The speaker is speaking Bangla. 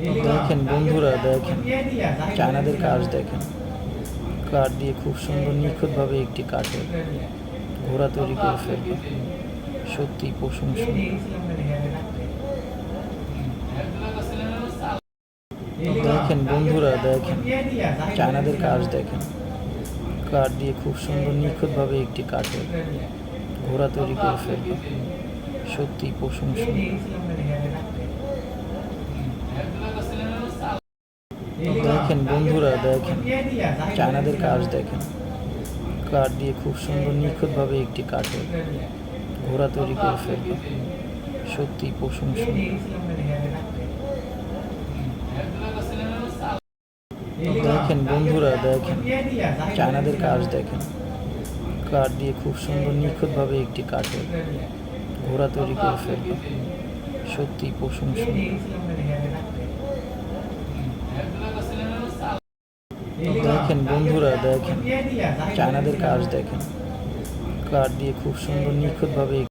দেখেন বন্ধুরা, দেখেন। চায়নাদের কাজ দেখেন। কাঠ দিয়ে খুব সুন্দর নিখুঁতভাবে একটি কাঠের ঘোড়া তৈরি করে ফেলবে। সত্যি প্রশংসনীয়। দেখেন বন্ধুরা, দেখেন। চায়নাদের কাজ দেখেন। কাঠ দিয়ে খুব সুন্দর নিখুঁতভাবে একটি কাঠের ঘোড়া তৈরি করে ফেলবে। সত্যি প্রশংসনীয়। দেখেন বন্ধুরা, দেখেন, চায়নাদের কাজ দেখেন। কাঠ দিয়ে খুব সুন্দর নিখুঁতভাবে একটি কাঠের ঘোড়া তৈরি করে ফেলবে। সত্যি প্রশংসনীয়। দেখেন বন্ধুরা, দেখেন, চায়নাদের কাজ দেখেন। কাঠ দিয়ে খুব সুন্দর নিখুঁতভাবে একটি কাঠের ঘোড়া তৈরি করে ফেলবে। সত্যি প্রশংসনীয়। দেখেন বন্ধুরা দেখেন। চায়নাদের কাজ দেখেন। কাঠ দিয়ে খুব সুন্দর নিখুঁতভাবে